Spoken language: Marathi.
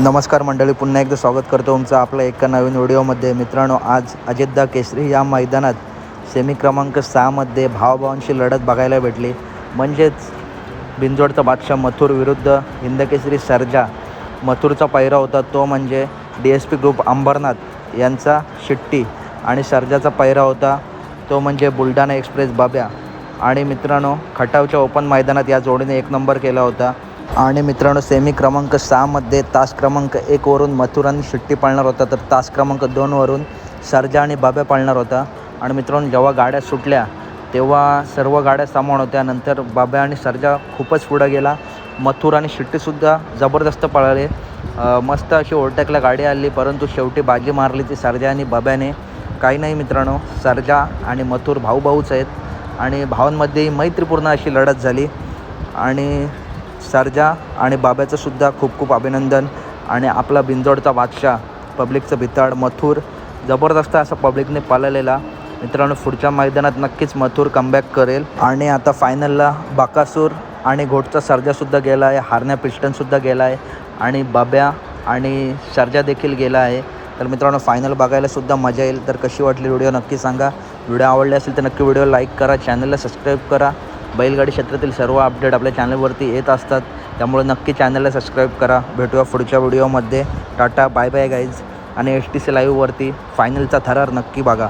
नमस्कार मंडळी पुन्हा एकदा स्वागत करतो तुमचं आपल्या एका नवीन व्हिडिओमध्ये. मित्रांनो आज अजितदा केसरी या मैदानात सेमी क्रमांक सहामध्ये भावभावांशी लढत बघायला भेटली. म्हणजेच बिंजोडचा बादशाह मथुर विरुद्ध हिंदकेसरी सर्जा मथुरचा पैरा होता. तो म्हणजे D S P group Ambernath यांचा शिट्टी आणि सर्जाचा पैरा होता. तो म्हणजे बुलढाणा एक्सप्रेस बाब्या. आणि मित्रांनो खटावच्या ओपन मैदानात या जोडीने एक नंबर केला होता. आणि मित्रांनो सेमी क्रमांक सहामध्ये तास क्रमांक एकवरून मथुर आणि शिट्टी पाळणार होता. तर तास क्रमांक दोनवरून सरजा आणि बाब्या पाळणार होता. आणि मित्रांनो जेव्हा गाड्या सुटल्या तेव्हा सर्व गाड्या सामावून होत्या. नंतर बाब्या आणि सरजा खूपच पुढं गेला. मथुर आणि शिट्टीसुद्धा जबरदस्त पळाले. मस्त अशी ओव्हरटेकला गाडी आली परंतु शेवटी बाजी मारली ती सरजा आणि बाब्याने. काही नाही मित्रांनो सरजा आणि मथुर भाऊ भाऊच आहेत. आणि भावांमध्येही मैत्रीपूर्ण अशी लढत झाली. आणि सरजा आणि बाब्याचंसुद्धा खूप खूप अभिनंदन. आणि आपला बिंजोडचा बादशाह पब्लिकचं भिताड मथुर. जबरदस्त असा पब्लिकने पाळलेला. मित्रांनो पुढच्या मैदानात नक्कीच मथुर कमबॅक करेल. आणि आता फायनलला बाकासूर आणि घोटचा सर्जासुद्धा गेला आहे. हारण्या पिस्टनसुद्धा गेला आहे. आणि बाब्या आणि सर्जा देखील गेला आहे. तर मित्रांनो फायनल बघायलासुद्धा मजा येईल. तर कशी वाटली व्हिडिओ नक्की सांगा. व्हिडिओ आवडले असेल तर नक्की व्हिडिओ लाईक करा. चॅनलला सबस्क्राईब करा. बैलगाडी क्षेत्रातील सर्व अपडेट आपल्या चॅनलवरती येत असतात. त्यामुळे नक्की चॅनलला सबस्क्राईब करा. भेटूया पुढच्या व्हिडिओमध्ये. टाटा बाय बाय गाईज आणि एस टी सी लाईव्हवरती फायनलचा थरार नक्की बघा.